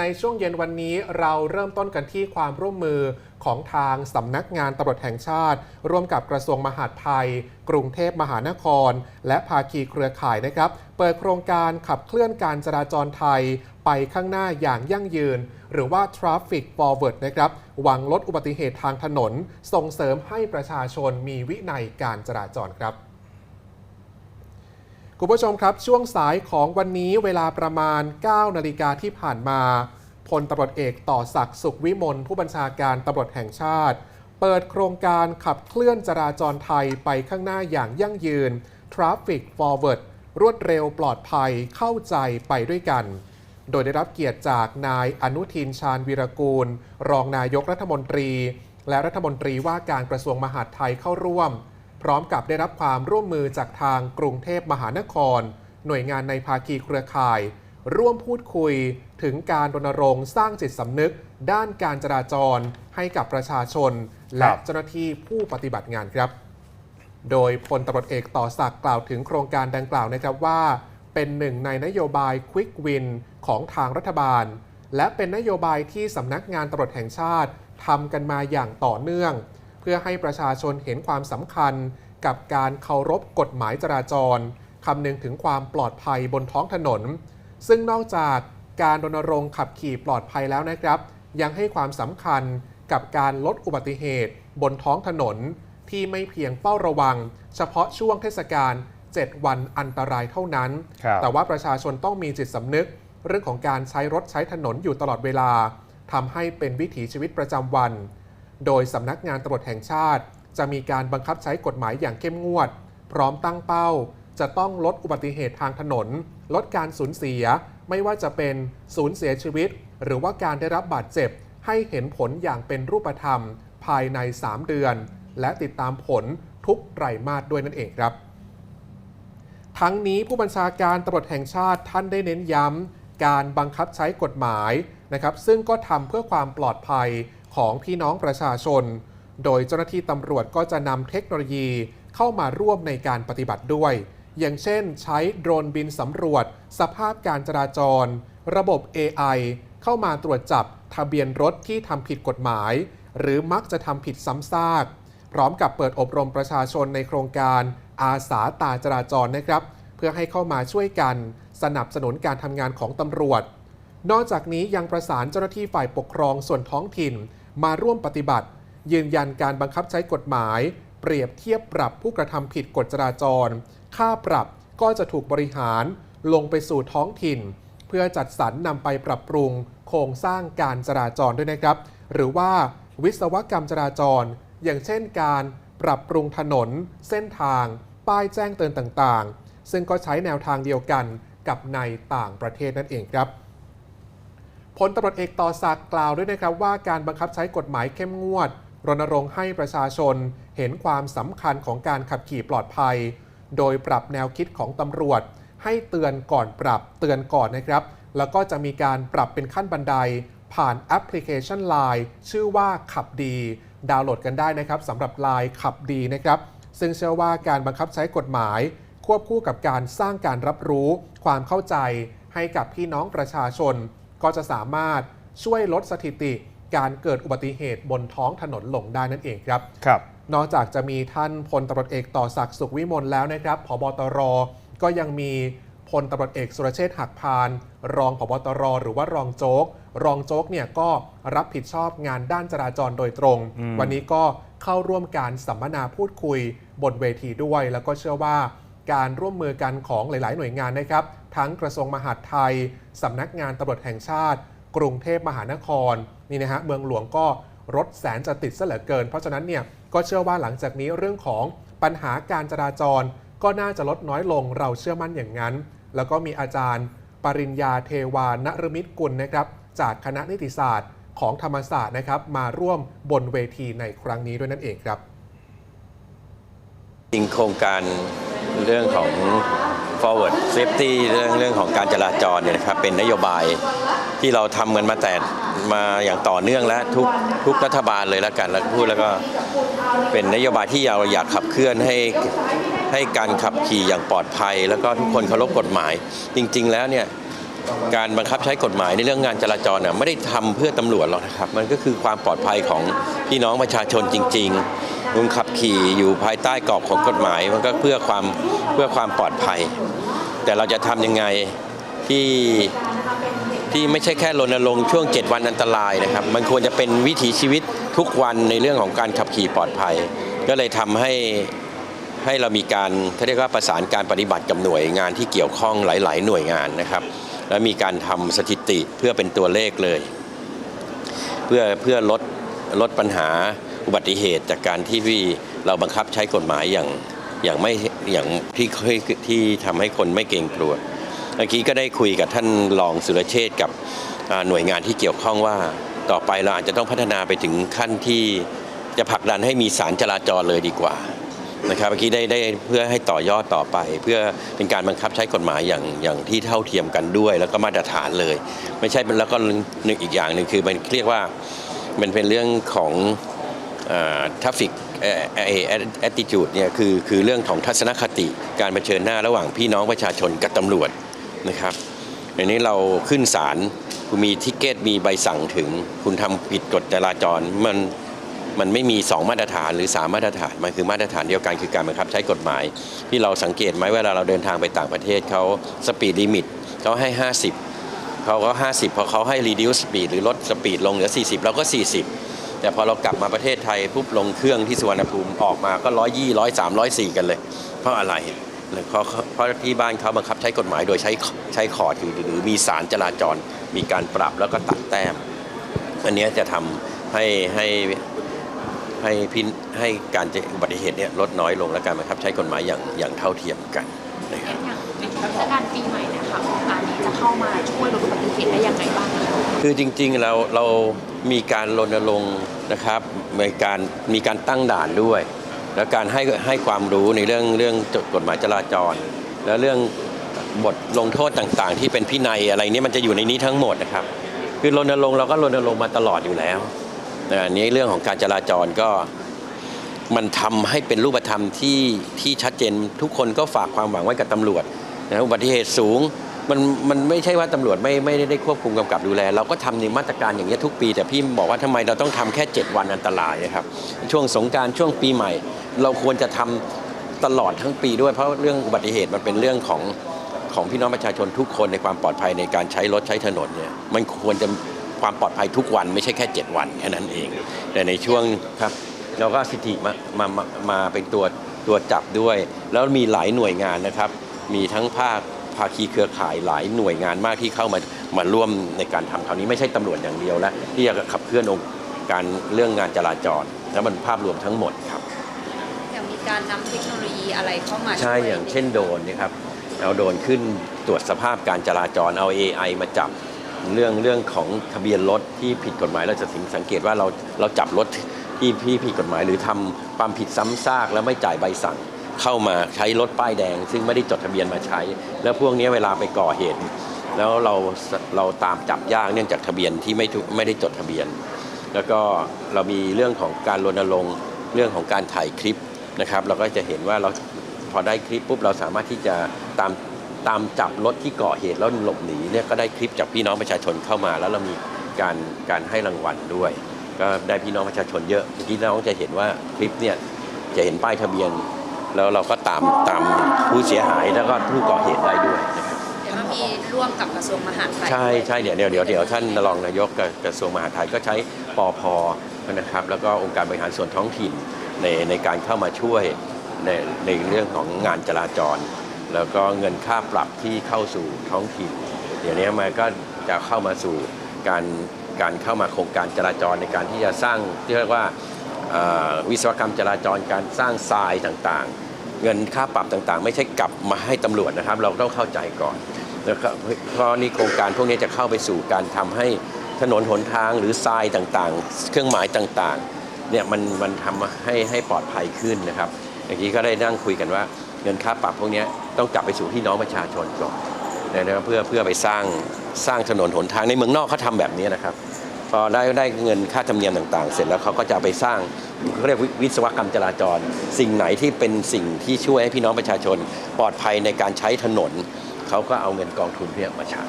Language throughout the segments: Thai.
ในช่วงเย็นวันนี้เราเริ่มต้นกันที่ความร่วมมือของทางสำนักงานตำรวจแห่งชาติ ร่วมกับกระทรวงมหาดไทย กรุงเทพมหานคร และภาคีเครือข่ายนะครับ เปิดโครงการขับเคลื่อนการจราจรไทยไปข้างหน้าอย่างยั่งยืน หรือว่า Traffic Forward นะครับ หวังลดอุบัติเหตุทางถนน ส่งเสริมให้ประชาชนมีวินัยการจราจรครับ คุณผู้ชมครับ ช่วงสายของวันนี้เวลาประมาณ 9 นาฬิกาที่ผ่านมาพลตำรวจเอกต่อศักดิ์สุขวิมลผู้บัญชาการตำรวจแห่งชาติ เปิดโครงการขับเคลื่อนจราจรไทยไปข้างหน้าอย่างยั่งยืน Traffic Forward รวดเร็วปลอดภัยเข้าใจไปด้วยกัน โดยได้รับเกียรติจากนายอนุทินชาญวีรกูล รองนายกรัฐมนตรี และรัฐมนตรีว่าการกระทรวงมหาดไทยเข้าร่วม พร้อมกับได้รับความร่วมมือจากทางกรุงเทพมหานคร หน่วยงานในภาคีเครือข่าย ร่วมพูดคุยถึงการรณรงค์สร้างจิตสำนึก ด้านการจราจรให้กับประชาชน และเจ้าหน้าที่ผู้ปฏิบัติงานครับ โดยพลตำรวจเอกต่อศักดิ์กล่าวถึงโครงการดังกล่าวนะครับว่า เป็นหนึ่งในนโยบาย Quick Win ของทางรัฐบาล และเป็นนโยบายที่สำนักงานตำรวจแห่งชาติทำกันมาอย่างต่อเนื่องเพื่อให้ประชาชนเห็นความสำคัญกับการเคารพกฎหมายจราจรคำนึงถึงความปลอดภัยบนท้องถนน ซึ่งนอกจากการรณรงค์ขับขี่ปลอดภัยแล้วนะครับ ยังให้ความสำคัญกับการลดอุบัติเหตุ บนท้องถนน ที่ไม่เพียงเฝ้าระวัง เฉพาะช่วงเทศกาล7 วันอันตรายเท่านั้นครับแต่ว่าประชาชนต้องมีจิตสำนึก เรื่องของการใช้รถใช้ถนนอยู่ตลอดเวลาทำให้เป็นวิถีชีวิตประจำวัน โดยสำนักงานตำรวจแห่งชาติ จะมีการบังคับใช้กฎหมายอย่างเข้มงวด พร้อมตั้งเป้า จะต้องลดอุบัติเหตุทางถนน ลดการสูญเสีย ไม่ว่าจะเป็นสูญเสียชีวิต หรือว่าการได้รับบาดเจ็บ ให้เห็นผลอย่างเป็นรูปธรรม ภายใน 3 เดือน และติดตามผลทุกไตรมาสด้วยนั่นเองครับ ทั้งนี้ผู้บัญชาการตำรวจแห่งชาติท่านได้เน้นย้ำการบังคับใช้กฎหมายนะครับ ซึ่งก็ทำเพื่อความปลอดภัย ของพี่น้องประชาชน โดยเจ้าหน้าที่ตำรวจก็จะนำเทคโนโลยีเข้ามาร่วมในการปฏิบัติด้วย อย่างเช่น ใช้โดรนบินสำรวจ สภาพการจราจร ระบบ AI เข้ามาตรวจจับทะเบียนรถที่ทำผิดกฎหมาย หรือมักจะทำผิดซ้ำซากพร้อมกับเปิดอบรมประชาชนในโครงการอาสาตาจราจรนะครับ เพื่อให้เข้ามาช่วยกัน สนับสนุนการทำงานของตำรวจ นอกจากนี้ยังประสานเจ้าหน้าที่ฝ่ายปกครองส่วนท้องถิ่น มาร่วมปฏิบัติ ยืนยันการบังคับใช้กฎหมาย เปรียบเทียบปรับผู้กระทำผิดกฎจราจร ค่าปรับก็จะถูกบริหารลงไปสู่ท้องถิ่น เพื่อจัดสรรนำไปปรับปรุง โครงสร้างการจราจรด้วยนะครับ หรือว่าวิศวกรรมจราจร อย่างเช่นการปรับปรุงถนน เส้นทาง ป้ายแจ้งเตือนต่างๆ ซึ่งก็ใช้แนวทางเดียวกันกับในต่างประเทศนั่นเองครับ พลตำรวจเอกต่อศักดิ์กล่าวด้วยนะครับว่าการบังคับใช้กฎหมายเข้มงวด รณรงค์ให้ประชาชน เห็นความสำคัญของการขับขี่ปลอดภัย โดยปรับแนวคิดของตำรวจ ให้เตือนก่อนปรับเตือนก่อนนะครับ แล้วก็จะมีการปรับเป็นขั้นบันได ผ่านแอปพลิเคชัน Line ชื่อว่าขับดี ดาวน์โหลดกันได้นะครับสำหรับ Line ขับดีนะครับ ซึ่งเชื่อว่าการบังคับใช้กฎหมาย ควบคู่กับการสร้างการรับรู้ ความเข้าใจให้กับพี่น้องประชาชน ก็จะสามารถช่วยลดสถิติการเกิดอุบัติเหตุบนท้องถนนลงได้นั่นเองครับครับ นอกจากจะมีท่านพลตำรวจเอกต่อศักดิ์สุขวิมลแล้วนะครับผบตรก็ยังมีพลตำรวจเอกสุรเชษฐ์หักพาน รองผบตรหรือว่ารองโจ๊ก รองโจ๊กเนี่ยก็รับผิดชอบงานด้านจราจรโดยตรงอืมวันนี้ก็เข้าร่วมการสัมมนาพูดคุยบนเวทีด้วย แล้วก็เชื่อว่า การร่วมมือกันของหลาย ๆ หน่วยงานนะครับ ทั้งกระทรวงมหาดไทยสำนักงานตำรวจแห่งชาติ กรุงเทพมหานครนี่นะฮะเมืองหลวงก็รถแสนจะติดซะเหลือเกิน เพราะฉะนั้นเนี่ยก็เชื่อว่าหลังจากนี้เรื่องของปัญหาการจราจร ก็น่าจะลดน้อยลงเราเชื่อมั่นอย่างนั้น แล้วก็มีอาจารย์ ปริญญาเทวานรมิตรกุลนะครับ จากคณะนิติศาสตร์ของธรรมศาสตร์นะครับ มาร่วมบนเวทีในครั้งนี้ด้วยนั่นเองครับจริงโครงการ เรื่องของ forward safety เรื่องเรื่องของการจราจรเนี่ยนะครับเป็นนโยบายที่เราทำกันมาแต่มาอย่างต่อเนื่องและทุกทุกรัฐบาลเลยแล้วกันแล้วพูดแล้วก็เป็นนโยบายที่เราอยากขับเคลื่อนให้ให้การขับขี่อย่างปลอดภัย แล้วก็ทุกคนเคารพกฎหมาย จริง ๆ แล้วเนี่ยการบังคับใช้กฎหมายในเรื่องงานจราจรน่ะไม่ได้ทำเพื่อตำรวจหรอกนะครับ มันก็คือความปลอดภัยของพี่น้องประชาชนจริง ๆ คุณขับขี่อยู่ภายใต้กรอบของกฎหมาย มันก็เพื่อความเพื่อความปลอดภัย แต่เราจะทำยังไงที่ที่ไม่ใช่แค่รณรงค์ช่วง 7 วันอันตรายนะครับ มันควรจะเป็นวิถีชีวิตทุกวันในเรื่องของการขับขี่ปลอดภัย ก็เลยทำให้ให้เรามีการเขาเรียกว่าประสานการปฏิบัติกับหน่วยงานที่เกี่ยวข้องหลาย ๆ หน่วยงานนะครับ และมีการทำสถิติเพื่อเป็นตัวเลขเลย เพื่อเพื่อลดลดปัญหา อุบัติเหตุจากการที่ที่เราบังคับใช้กฎหมายอย่างอย่างไม่อย่างที่เคยที่ทำให้คนไม่เกรงกลัวเมื่อกี้ก็ได้คุยกับท่านรองสุรเชษกับหน่วยงานที่เกี่ยวข้องว่า ต่อไปเราอาจจะต้องพัฒนาไปถึงขั้นที่จะผลักดันให้มีสารจราจรเลยดีกว่านะครับเมื่อกี้ได้ได้เพื่อให้ต่อยอดต่อไป เพื่อเป็นการบังคับใช้กฎหมายอย่างอย่างที่เท่าเทียมกันด้วย แล้วก็มาตรฐานเลย ไม่ใช่แล้วก็หนึ่งอีกอย่างหนึ่งคือมันเรียกว่ามันเป็นเรื่องของ ทัฟฟิกแอตติจูดเนี่ยคือคือเรื่องของทัศนคติการเผชิญหน้าระหว่างพี่น้องประชาชนกับตำรวจนะครับอันนี้เราขึ้นศาลคุณมีทิกเก็ตมีใบสั่งถึง คุณทำผิดกฎจราจรมันมันไม่มี 2 มาตรฐานหรือ 3 มาตรฐาน มันคือมาตรฐานเดียวกันคือการบังคับใช้กฎหมาย ที่เราสังเกตไหมเวลาเราเดินทางไปต่างประเทศเขาสปีดลิมิตเขาให้ 50เขาก็ 50 พอเขาให้ reduce speed หรือลดสปีดลงเหลือ 40 เราก็ 40 แต่พอเรากลับมาประเทศไทยปุ๊บลงเครื่องที่สุวรรณภูมิออกมาก็120 103 104กันเลย เพราะอะไรเพราะเพราะที่บ้านเขาบังคับใช้กฎหมายโดยใช้ใช้คอร์ดหรือหรือมีสารจราจร มีการปรับแล้วก็ตัดแต้ม อันเนี้ยจะทำให้ให้ให้พินให้การเจออุบัติเหตุเนี่ยลดน้อยลงและการบังคับใช้กฎหมายอย่างอย่างเท่าเทียมกันนะครับอย่างในเทศกาลปีใหม่เนะคะโครงการนี้จะเข้ามาช่วยลดอุบัติเหตุได้ยังไงบ้างคะคือจริงๆเราเรา มีการรณรงค์นะครับมีการมีการตั้งด่านด้วย แล้วการให้ให้ความรู้ในเรื่องเรื่องกฎหมายจราจร และเรื่องบทลงโทษต่างๆ ที่เป็นพินัยอะไรนี้มันจะอยู่ในนี้ทั้งหมดนะครับ คือรณรงค์เราก็รณรงค์มาตลอดอยู่แล้วแต่อันนี้เรื่องของการจราจรก็มันทำให้เป็นรูปธรรมที่ที่ชัดเจนทุกคนก็ฝากความหวังไว้กับตำรวจนะอุบัติเหตุสูง มันมันไม่ใช่ว่าตำรวจไม่ไม่ได้ควบคุมกำกับดูแล เราก็ทำในมาตรการอย่างนี้ทุกปี แต่พี่บอกว่าทำไมเราต้องทำแค่ 7 วันอันตรายนะครับช่วงสงการช่วงปีใหม่ เราควรจะทำตลอดทั้งปีด้วยเพราะเรื่องอุบัติเหตุมันเป็นเรื่องของของพี่น้องประชาชนทุกคนในความปลอดภัยในการใช้รถใช้ถนนเนี่ยมันควรจะความปลอดภัยทุกวันไม่ใช่แค่ 7 วันแค่นั้นเอง แต่ในช่วงครับเราก็สิทธิมามามามาเป็นตัวตัวจับด้วย แล้วมีหลายหน่วยงานนะครับ มีทั้งภาค ภาคีเครือข่ายหลายหน่วยงานมากที่เข้ามามาร่วมในการทำคราวนี้ไม่ใช่ตำรวจอย่างเดียวแล้วที่จะขับเคลื่อนองค์การเรื่องงานจราจรแล้วมันภาพรวมทั้งหมดครับอย่างมีการนำเทคโนโลยีอะไรเข้ามาใช่วยอย่างเช่นโดรนนะครับเอาโดรนขึ้นตรวจสภาพการจราจรเอา AI มาจับเรื่องเรื่องของทะเบียนรถที่ผิดกฎหมายเราจะถึงสังเกตว่าเราเราจับรถที่ที่ผิดกฎหมาย หรือทำความผิดซ้ำซากแล้วไม่จ่ายใบสั่ง เข้ามาใช้รถป้ายแดง ซึ่งไม่ได้จดทะเบียนมาใช้ แล้วพวกนี้เวลาไปก่อเหตุ แล้วเราเราตามจับยากเนื่องจากทะเบียนที่ไม่ถูกไม่ได้จดทะเบียน แล้วก็เรามีเรื่องของการรณรงค์เรื่องของการถ่ายคลิปนะครับ เราก็จะเห็นว่าเราพอได้คลิปปุ๊บเราสามารถที่จะตามตามจับรถที่ก่อเหตุแล้วหลบหนีเนี่ยก็ได้คลิปจากพี่น้องประชาชนเข้ามา แล้วเรามีการการให้รางวัลด้วย ก็ได้พี่น้องประชาชนเยอะเมื่อกี้น้องจะเห็นว่าคลิปเนี่ยจะเห็นป้ายทะเบียน แล้วเราก็ตามตามผู้เสียหายแล้วก็ผู้ก่อเหตุได้ด้วยนะครับเดี๋ยวมันมีร่วมกับกระทรวงมหาดไทยใช่ใช่เดี๋ยวเดี๋ยวเดี๋ยวเดี๋ยวท่านรองนายกกับกระทรวงมหาดไทยก็ใช้ปอพนะครับ แล้วก็องค์การบริหารส่วนท้องถิ่นในในการเข้ามาช่วยในในเรื่องของงานจราจร แล้วก็เงินค่าปรับที่เข้าสู่ท้องถิ่น เดี๋ยวนี้มันก็จะเข้ามาสู่การการเข้ามาโครงการจราจรในการที่จะสร้างที่เรียกว่าเอ่อ วิศวกรรมจราจรการสร้างทรายต่างๆ เงินค่าปรับต่างๆ ไม่ใช่กลับมาให้ตำรวจนะครับ เราต้องเข้าใจก่อนแล้วเพราะนี่โครงการพวกนี้จะเข้าไปสู่การทำให้ถนนหนทางหรือทรายต่างๆ เครื่องหมายต่างๆเนี่ยมันมันทำให้ให้ปลอดภัยขึ้นนะครับอย่างนี้ก็ได้นั่งคุยกันว่า เงินค่าปรับพวกนี้ต้องกลับไปสู่พี่น้องประชาชนก่อนนะครับเพื่อเพื่อไปสร้างสร้างถนนหนทางในเมืองนอกเขาทำแบบนี้นะครับ อได้ได้เงินค่าธรรมเนียมต่างๆ เสร็จแล้วเขาก็จะเอาไปสร้างเขาเรียกวิศวกรรมจราจร สิ่งไหนที่เป็นสิ่งที่ช่วยให้พี่น้องประชาชน ปลอดภัยในการใช้ถนน เขาก็เอาเงินกองทุนเพียมาใช้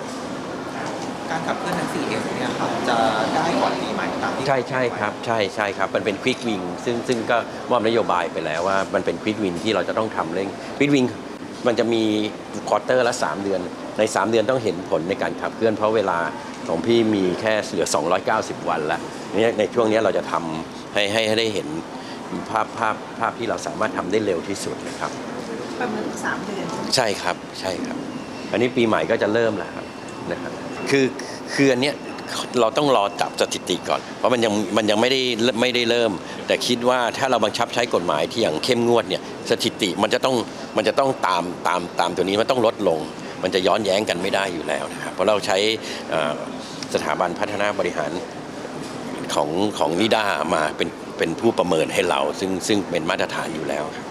การขับเคลื่อนทั้ง 4S เนี่ยครับจะได้ก่อนปีใหม่ตามที่ใช่ใช่ครับใช่ใช่ครับ มันเป็นควิกวิงซึ่งซึ่งก็มอบนโยบายไปแล้วว่ามันเป็นควิกวิงที่เราจะต้องทำเร่งควิกวิงมันจะมีควอเตอร์ละ 3 เดือน ใน 3 เดือนต้องเห็นผลในการขับเคลื่อนเพราะเวลาของพี่มีแค่เหลือ 290 วันละเนี่ยในช่วงนี้เราจะทำให้ให้ให้ได้เห็นภาพภาพภาพที่เราสามารถทำได้เร็วที่สุดนะครับ ประมาณสามเดือน ใช่ครับใช่ครับ อันนี้ปีใหม่ก็จะเริ่มแล้วครับนะครับคือคืออันเนี้ยเราต้องรอจับสถิติก่อน เพราะมันยังมันยังไม่ได้ไม่ได้เริ่ม แต่คิดว่าถ้าเราบังคับใช้กฎหมายที่อย่างเข้มงวดเนี่ยสถิติมันจะต้องมันจะต้องตามตามตามตัวนี้มันต้องลดลง มันจะย้อนแย้งกันไม่ได้อยู่แล้วนะครับเพราะเราใช้สถาบันพัฒนาบริหารของของนิด้ามาเป็นเป็นผู้ประเมินให้เรา ซึ่งซึ่งเป็นมาตรฐานอยู่แล้วครับ